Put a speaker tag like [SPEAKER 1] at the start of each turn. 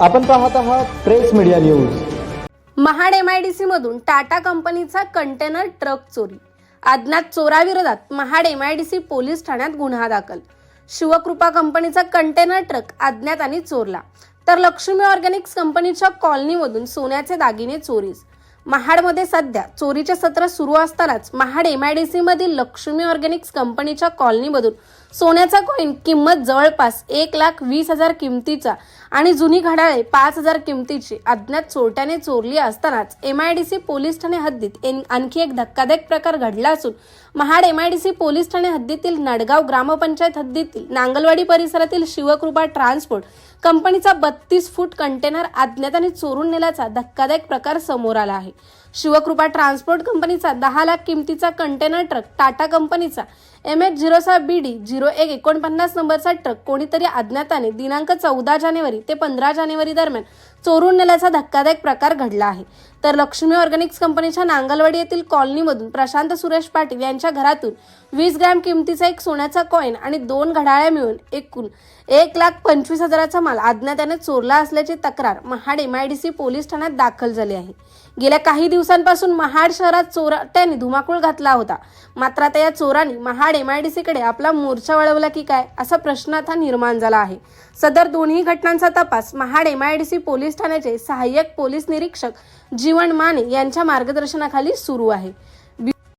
[SPEAKER 1] आपण पाहत आहात press media news.
[SPEAKER 2] Mahad MIDC मधून टाटा कंपनीचा कंटेनर ट्रक चोरी. अज्ञात चोराविरोधात महाड एमआयडीसी पोलीस ठाण्यात गुन्हा दाखल. शिवकृपा कंपनीचा कंटेनर ट्रक अज्ञातांनी चोरला. तर लक्ष्मी ऑर्गॅनिक्स कंपनीच्या कॉलनीमधून सोन्याचे दागिने चोरीस. महाडमध्ये सध्या चोरीचे सत्र सुरू असतानाच महाड एमआयडीसी मधील लक्ष्मी ऑर्गॅनिक्स कंपनीच्या कॉलनीमधून सोन्याचा कॉईन किंमत जवळपास एक लाख वीस हजार किमतीचा आणि जुनी घड्याळे पाच हजार किमतीची. अज्ञात चोरट्याने चोरली असतानाच M I D C police Thane हद्दीत आणखी एक धक्कादायक प्रकार घडला असून Mahad M I D C police Thane हद्दीतील नडगाव ग्रामपंचायत हद्दीतील नांगलवाडी परिसरातील शिवकृपा ट्रान्सपोर्ट कंपनीचा बत्तीस फूट कंटेनर अज्ञाताने चोरून नेल्याचा धक्कादायक प्रकार समोर आला आहे. शिवकृपा ट्रान्सपोर्ट कंपनीचा दहा लाख किमतीचा कंटेनर ट्रक टाटा कंपनीचा एम एच झिरो सहा बी डी झिरो एक एकोणपन्नास नंबरचा ट्रक कोणीतरी अज्ञाताने दिनांक चौदा जानेवारी ते पंधरा जानेवारी दरम्यान चोरून नेल्याचा धक्कादायक प्रकार घडला आहे. तर लक्ष्मी ऑर्गॅनिक्स कंपनीच्या नांगलवाडी येथील कॉलनीमधून प्रशांत सुरेश पाटील यांच्या घरातून वीस ग्रॅम किमतीचा एक सोन्याचा कॉईन आणि दोन घड्याळ्या मिळून एकूण एक लाख पंचवीस हजाराचा माल अज्ञाताने चोरला असल्याची तक्रार महाड एमआयडीसी पोलीस ठाण्यात दाखल झाली आहे. गेल्या काही दिवसांपासून महाड शहरात चोरट्यांनी धुमाकूळ घातला होता. मात्र आता या चोरांनी महाड एमआयडीसीकडे आपला मोर्चा वळवला की काय असा प्रश्न आता निर्माण झाला आहे. सदर दोन्ही घटनांचा तपास महाड एमआयडीसी पोलीस ठाण्याचे सहाय्यक पोलीस निरीक्षक जीवन माने यांच्या मार्गदर्शनाखाली सुरू आहे.